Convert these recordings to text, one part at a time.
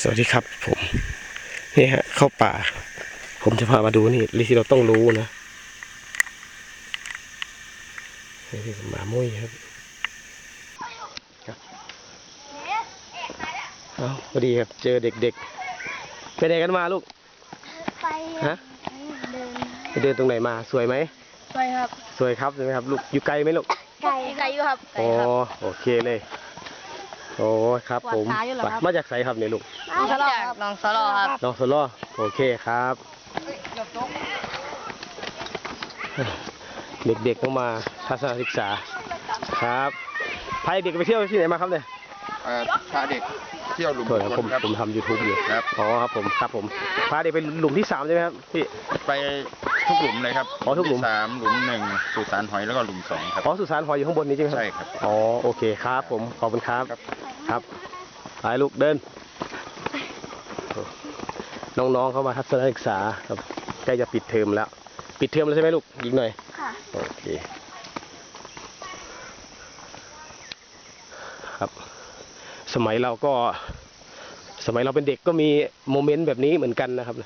สวัสดีครับผมนี่ฮะเข้าป่า ผมจะพามาดูนี่ที่เราต้องรู้นะนี่หมามุ้ยครับครับเอาพอดีครับเจอเด็กๆ ไปไหนกันมาลูก ไปฮะเดินไปเดินตรงไหนมาสวยไหมไปครับ สวยครับใช่ไหมครับลูกอยู่ไกลไหมลูกไก่ไก่อยู่ครับไก่โอ้ครับโอเคเลย โอ้ครับผมปวดขาอยู่เหรอครับ มาจากไสครับเนี่ยลูกน้องสลอครับน้องสลอครับ น้องโซโลโอเคครับ เด็กๆต้องมาทัศนศึกษาครับพาเด็กไปเที่ยวที่ไหนมาครับเนี่ยเอ่อพาเด็กเที่ยวหลุมโทษครับผมครับผมทำ YouTube อยู่ครับ อ๋อครับผมครับผมพาเด็กไปหลุมที่สามใช่ไหมครับพี่ ไปทุกหลุมเลยครับอ๋อทุกหลุม สามหลุมหนึ่งสุสานหอยแล้วก็หลุมสองครับ อ๋อสุสานหอยอยู่ข้างบนนี้ใช่ไหมครับ ใช่ครับ อ๋อโอเคครับผมขอบคุณครับ ครับ ครับ ไปลูกเดิน น้องๆเข้ามาทัศนศึกษาครับใกล้จะปิดเทอมแล้ว ปิดเทอมแล้วใช่ไหมลูกยิงหน่อย ค่ะ โอเค ครับ สมัยเราก็ สมัยเราเป็นเด็กก็มีโมเมนต์แบบนี้เหมือนกันนะครับ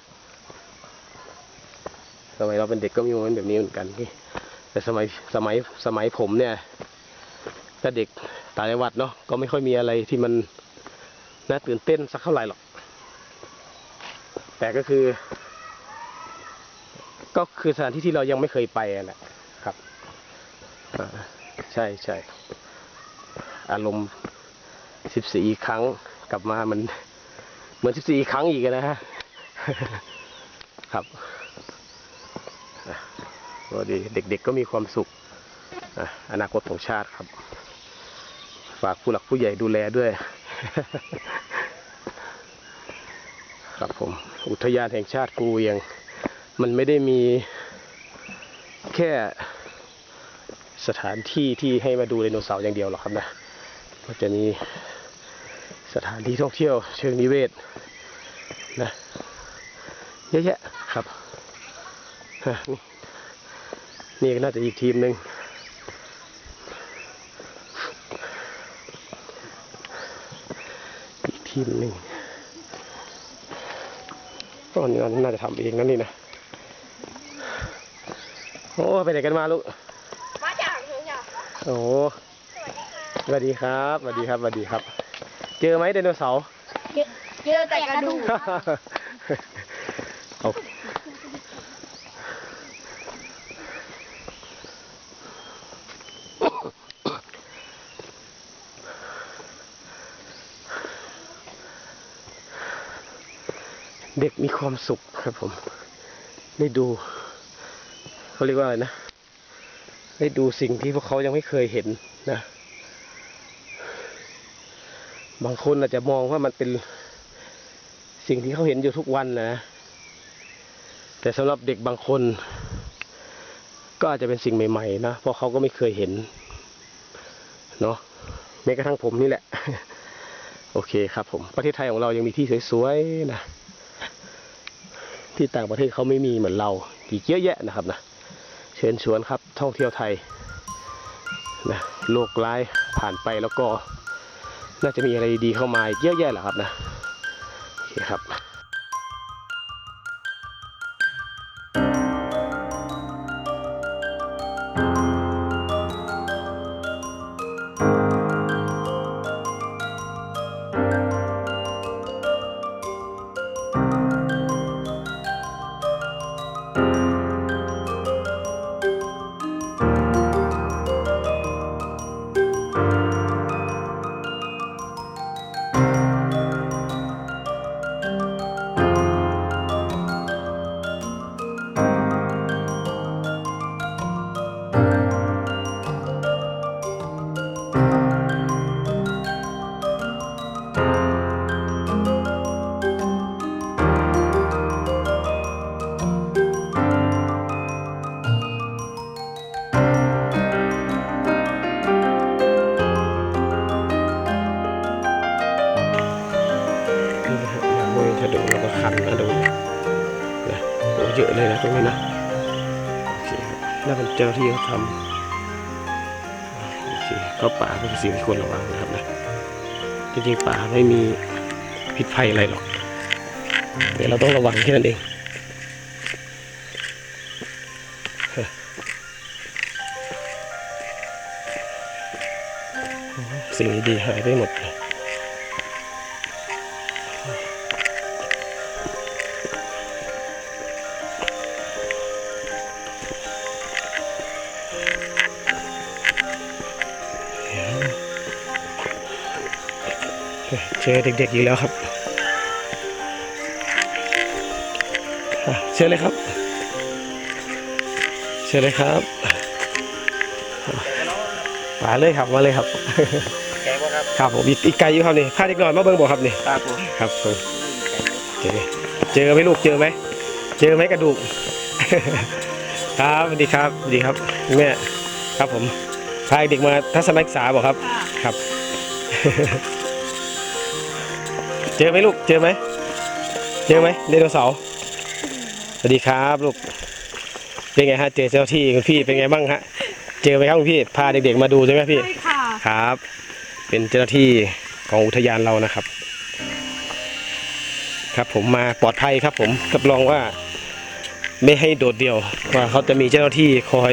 สมัยเราเป็นเด็กก็มีโมเมนต์แบบนี้เหมือนกันพี่แต่สมัย สมัย สมัยผมเนี่ย ถ้าเด็กต่างจังหวัดเนาะก็ไม่ค่อยมีอะไรที่มันน่าตื่นเต้นสักเท่าไหร่หรอก แต่ก็คือ ก็คือสถานที่ที่เรายังไม่เคยไปอะแหละครับอ่ใช่ใช่อารมณ์สิบสี่ครั้งกลับมามันเหมือนสิบสี่ครั้งอีกนะฮะครับอะก็ดีเด็กๆก็มีความสุขออนาคตของชาติครับ ฝากผู้หลักผู้ใหญ่ดูแลด้วย ครับผม อุทยานแห่งชาติกูเวียง มันไม่ได้มีแค่สถานที่ที่ให้มาดูไดโนเสาร์อย่างเดียวหรอกครับนะมันจะมีสถานที่ท่องเที่ยวเชิงนิเวศนะเยอะแยะครับ นี่ก็น่าจะอีกทีมหนึ่งอีก ทีมหนึ่งตอนนี้เราน่าจะทำเองนั่นนี่นะ โอ้ไปไหนกันมาลูกมาจากเมืองจ้ะโอ้สวัสดีครับสวัสดีครับสวัสดีครับ เจอไหมไดโนเสาร์ เจอแต่กระดูก เอา เด็กมีความสุขครับผม ได้ดูเขาเรียกว่าอะไรนะ ได้ดูสิ่งที่พวกเขายังไม่เคยเห็นนะ บางคนอาจจะมองว่ามันเป็นสิ่งที่เขาเห็นอยู่ทุกวันนะ แต่สำหรับเด็กบางคน ก็อาจจะเป็นสิ่งใหม่ๆนะ เพราะเขาก็ไม่เคยเห็น เนาะแม้กระทั่งผมนี่แหละ โอเคครับผม ประเทศไทยของเรายังมีที่สวยๆนะ ที่ต่างประเทศเขาไม่มีเหมือนเราอีกเยอะแยะนะครับนะเชิญชวนครับท่องเที่ยวไทยนะโลกร้ายผ่านไปแล้วก็ น่าจะมีอะไรดีเข้ามาเยอะแยะแหละครับนะโอเคครับ ก็คันนะดูนะโอ้เยอะเลยนะตรงนี้นะโอเคครับน่าเป็นเจ้าที่เขาทำโอเคเข้าป่าก็คือสิ่งที่ควรระวังนะครับนะจริงๆป่าไม่มีพิษภัยอะไรหรอกเดี๋ยวเราต้องระวังแค่นั้นเองสิ่งดีๆหายไปหมดเลย เจอเด็กๆอีกแล้วครับอะเชิญเลยครับ เชิญเลยครับมาเลยครับมาเลยครับแกว่าครับครับผมอีกอีกไกลอยู่ครับนี่พาเด็กหน่อยมาเบิ่งบอกครับนี่ครับผมครับผมเจอเจอไหมลูกเจอไหมเจอไหมกระดูกครับสวัสดีครับสวัสดีครับคุณแม่ครับผมพาเด็กมาทัศนศึกษาบอกครับครับ เจอไหมลูก เจอไหม เจอไหมไดโนเสาร์ สวัสดีครับลูก เป็นไงฮะ เจอเจ้าที่คุณพี่เป็นไงบ้างฮะ เจอไหมครับคุณพี่ พาเด็กๆมาดูใช่ไหมพี่ ใช่ค่ะ ครับ เป็นเจ้าหน้าที่ของอุทยานเรานะครับ ครับผมมาปลอดภัยครับผม รับรองว่าไม่ให้โดดเดี่ยวว่าเขาจะมีเจ้าหน้าที่คอย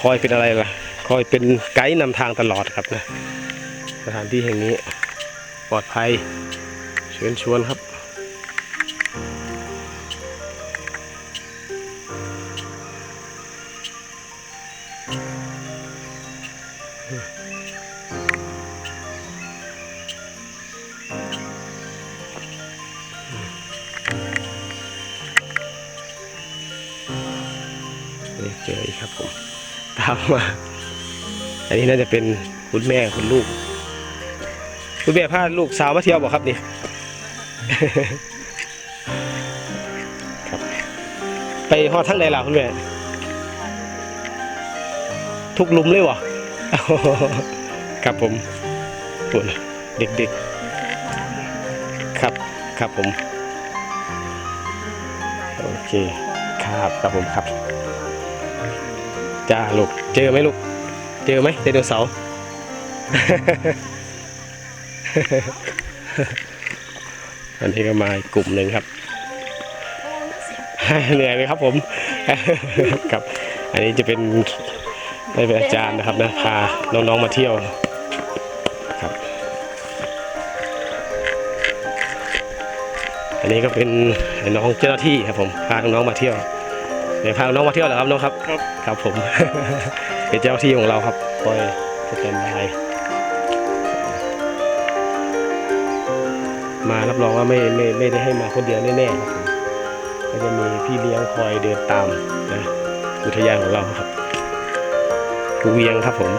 คอยเป็นอะไรล่ะ คอยเป็นไกด์นำทางตลอดครับนะสถานที่แห่งนี้ ปลอดภัย เชิญชวนครับ เจออีกครับผม ตามมา อันนี้น่าจะเป็นคุณแม่คุณลูก คุณแม่พาลูกสาวมาเที่ยวบอกครับนี่ครับ ไปฮอดทั้งใดล่ะคุณแม่ทุกหลุมเลยวะครับผมปุ่นเด็กๆ ครับ ครับผม โอเค ครับ ครับผมครับ จ้าลูก เจอไหมลูก เจอไหมไดโนเสาร์ อันนี้ก็มาอีกกลุ่มหนึ่งครับ เหนื่อยไหมครับผมครับ อันนี้จะเป็นได้เป็นอาจารย์นะครับนะพาน้องๆมาเที่ยวครับ อันนี้ก็เป็นน้องเจ้าหน้าที่ครับผมพาน้องๆมาเที่ยวเดี๋ยวพาน้องมาเที่ยวเหรอครับน้องครับ ครับครับผม เป็นเจ้าหน้าที่ของเราครับคอยสแตนบาย มารับรองว่าไม่ไม่ไม่ได้ให้มาคนเดียวแน่ๆครับผมก็จะมีพี่เลี้ยงคอยเดินตามนะอุทยานของเราครับภูเวียงครับผม